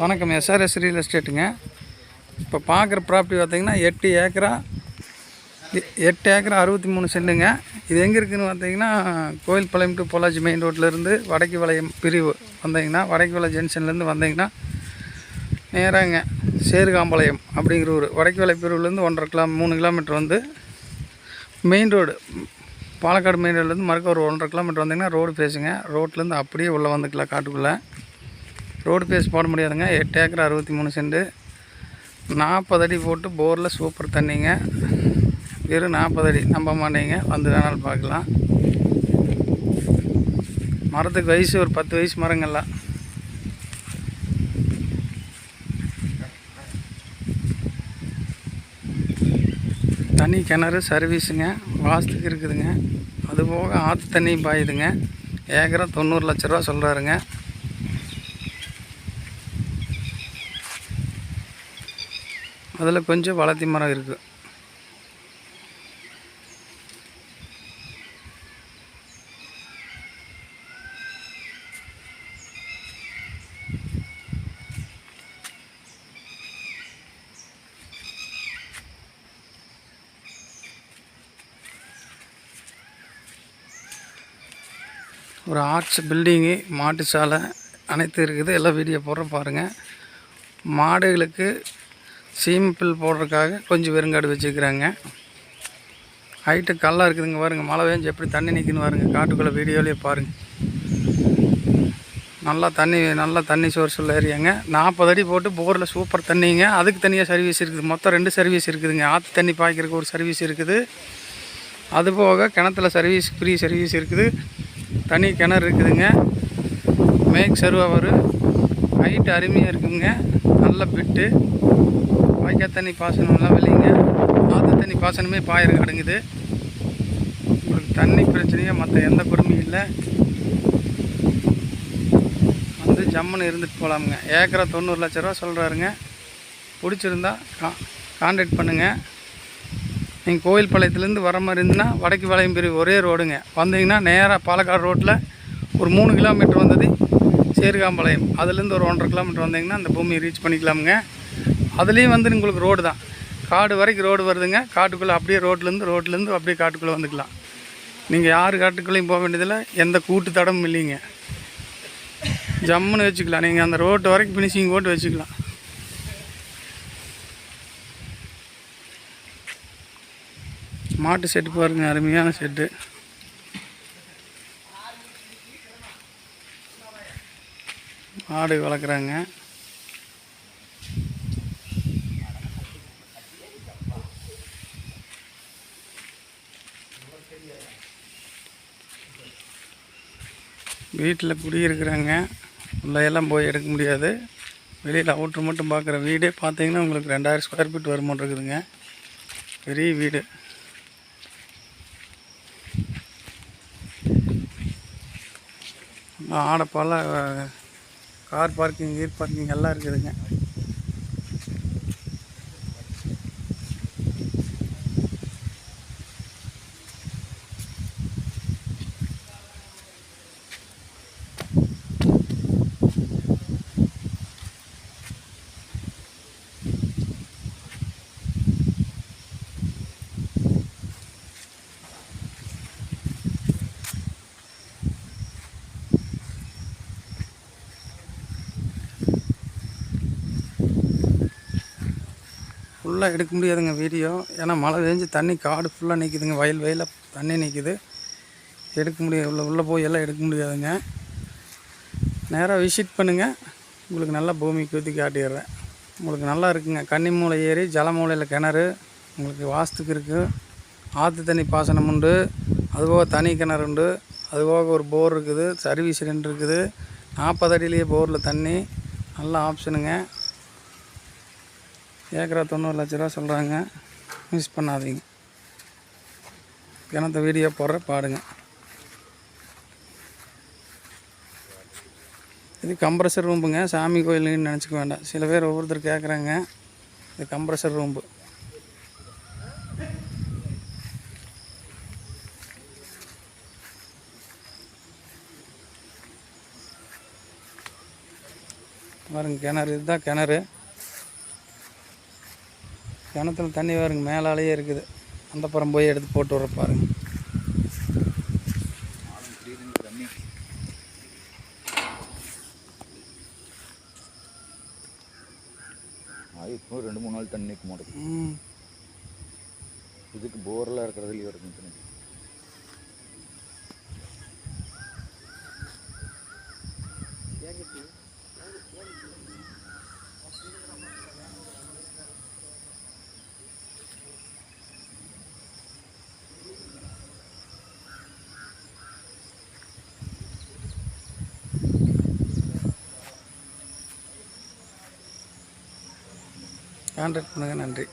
வணக்கம். SRS real எஸ்டேட்டுங்க இப்போ பார்க்குற ப்ராப்பர்ட்டி பார்த்திங்கன்னா எட்டு ஏக்கரா எ- எட்டு ஏக்கரா அறுபத்தி மூணு செண்டுங்க இது எங்கே இருக்குதுன்னு பார்த்தீங்கன்னா கோயில்பாளையம் டு பொள்ளாச்சி மெயின் ரோட்லேருந்து வடக்கு வளையம் பிரிவு வந்தீங்கன்னா வடக்கு வளை ஜங்ஷன்லேருந்து வந்தீங்கன்னா நேராங்க சேருகாம்பாளையம் அப்படிங்கிற ஊர். வடக்கு வளை பிரிவுலேருந்து ஒன்றரை கிலோ மூணு கிலோமீட்டர் வந்து மெயின் ரோடு பாலக்காடு மெயின் ரோட்லேருந்து மறுக்க ஒரு ஒன்றரை கிலோமீட்டர் வந்தீங்கன்னா ரோடு பேசுங்க ரோட்லேருந்து அப்படியே உள்ளே வந்துக்கலாம் காட்டுக்குள்ளே. ரோடு பேஸ் போட முடியாதுங்க. எட்டு ஏக்கர் அறுபத்தி மூணு சென்ட்டு நாற்பது அடி போட்டு போரில் சூப்பர் தண்ணிங்க. வெறும் நாற்பது அடி. நம்ப மாட்டேங்க. வந்து வேணாலும் பார்க்கலாம். மரத்துக்கு வயசு ஒரு பத்து வயசு மரங்கள்லாம். தண்ணி கிணறு சர்வீஸுங்க. வாஸ்துக்கு இருக்குதுங்க. அதுபோக ஆற்று தண்ணியும் பாயுதுங்க. ஏக்கரை தொண்ணூறு லட்ச ரூபா சொல்கிறாருங்க அதில் கொஞ்சம் வளர்த்தி மரம் இருக்குது ஒரு ஆர்ட்ஸ் பில்டிங்கு மாட்டு சாலை அனைத்து இருக்குது. எல்லாம் வீடியோ போடுற பாருங்கள் மாடுகளுக்கு சீம்பிள் போடுறதுக்காக கொஞ்சம் வெறுங்காடு வச்சுக்கிறாங்க ஹைட்டு கல்லாக இருக்குதுங்க பாருங்கள் மழை பெஞ்சு எப்படி தண்ணி நிற்குன்னு பாருங்க. காட்டுக்குள்ளே வீடியோலேயே பாருங்கள் நல்லா தண்ணி நல்லா தண்ணி சோர்ஸ் உள்ள ஏரியாங்க. நாற்பது அடி போட்டு போரில் சூப்பர் தண்ணிங்க. அதுக்கு தனியாக சர்வீஸ் இருக்குது. மொத்தம் ரெண்டு சர்வீஸ் இருக்குதுங்க. ஆற்று தண்ணி பாய்க்கிறதுக்கு ஒரு சர்வீஸ் இருக்குது. அது போக கிணத்துல சர்வீஸ் ஃப்ரீ சர்வீஸ் இருக்குது. தனி கிணறு இருக்குதுங்க. மேக் சர்வர் ஹைட் அருமையாக இருக்குங்க. நல்ல பிட்டு வாய்க்கால் தண்ணி பாசனம்லாம் வெளியங்க ஆற்று தண்ணி பாசனமே பாயிர கிடங்குது உங்களுக்கு தண்ணி பிரச்சனையே மற்ற எந்த குடும்பம் இல்லை. வந்து ஜம்முன்னு இருந்துட்டு போகலாமுங்க ஏக்கரா தொண்ணூறு லட்ச ரூபா சொல்கிறாருங்க பிடிச்சிருந்தா கா கான்டாக்ட் பண்ணுங்கள் நீங்கள் கோயில் பாளையத்துலேருந்து வர மாதிரி இருந்துன்னா வடக்கு வளையம் பிரிவு ஒரே ரோடுங்க வந்தீங்கன்னா நேராக பாலக்காடு ரோட்டில் ஒரு மூணு கிலோமீட்டர் வந்தது. சேருகாம்பாளையம். அதுலேருந்து ஒரு ஒன்றரை கிலோமீட்டர் வந்தீங்கன்னா அந்த பூமியை ரீச் பண்ணிக்கலாமுங்க. அதுலேயும் வந்து உங்களுக்கு ரோடு தான். காடு வரைக்கும் ரோடு வருதுங்க. காட்டுக்குள்ளே அப்படியே ரோட்லேருந்து ரோட்லேருந்து அப்படியே காட்டுக்குள்ளே வந்துக்கலாம். நீங்கள் யார் காட்டுக்குள்ளேயும் போக வேண்டியதில்லை. எந்த கூட்டு தடமும் இல்லைங்க. ஜம்முன்னு வச்சுக்கலாம். நீங்கள் அந்த ரோட்டு வரைக்கும் ஃபினிஷிங் போட்டு வச்சுக்கலாம். மாட்டு செட்டு பாருங்கள் அருமையான செட்டு ஆடு வளர்க்குறாங்க. வீட்டில் குடியிருக்கிறாங்க. உள்ளையெல்லாம் போய் எடுக்க முடியாது. வெளியில் அவுட்ரு மட்டும் பார்க்குற வீடே பார்த்தீங்கன்னா உங்களுக்கு ரெண்டாயிரம் ஸ்கொயர் ஃபீட் வருமானம் இருக்குதுங்க. பெரிய வீடு. ஆடப்பால கார் பார்க்கிங் கீர் பார்க்கிங் எல்லாம் இருக்குதுங்க. ஃபுல்லாக எடுக்க முடியாதுங்க வீடியோ. ஏன்னா மழை பெஞ்சு தண்ணி காடு ஃபுல்லாக நிற்கிதுங்க வயல் வயலில் தண்ணி நிற்கிது எடுக்க முடியாது உள்ள உள்ளே போய் எல்லாம் எடுக்க முடியாதுங்க. நேராக விசிட் பண்ணுங்கள் உங்களுக்கு நல்லா பூமி ஊற்றி காட்டிடுறேன். உங்களுக்கு நல்லா இருக்குங்க. ஏறி ஏரி ஜலமூலையில் கிணறு. உங்களுக்கு வாஸ்துக்கு இருக்குது ஆற்று தண்ணி பாசனம் உண்டு. அதுபோக தனி கிணறு உண்டு. அதுபோக ஒரு போர் இருக்குது. சர்வீஸ் ரெண்டு இருக்குது. நாற்பது அடியிலேயே போரில் தண்ணி. நல்ல ஆப்ஷனுங்க ஏக்கரா தொண்ணூறு லட்ச ரூபா சொல்கிறாங்க மிஸ் பண்ணாதீங்க. கிணத்த வீடியோ போடுற பாடுங்க. இது கம்ப்ரஸர் ரூம்புங்க சாமி கோயிலுன்னு நினச்சிக்க வேண்டாம். சில பேர் ஒவ்வொருத்தர் கேட்குறாங்க இது கம்ப்ரஸர் ரூம்பு பாருங்க கிணறு. இதுதான் கிணறு. கிணத்துல தண்ணி பாருங்க மேலாலேயே இருக்குது. அந்த புறம் போய் எடுத்து போட்டு வர பாருங்க. இப்போ ரெண்டு மூணு நாள் தண்ணி நிற்க மாட்டேங்குது. ம். இதுக்கு போரில் இருக்கிறதுலையே வருது தண்ணி. கான்டாக்ட் பண்ணுங்கள் நன்றி.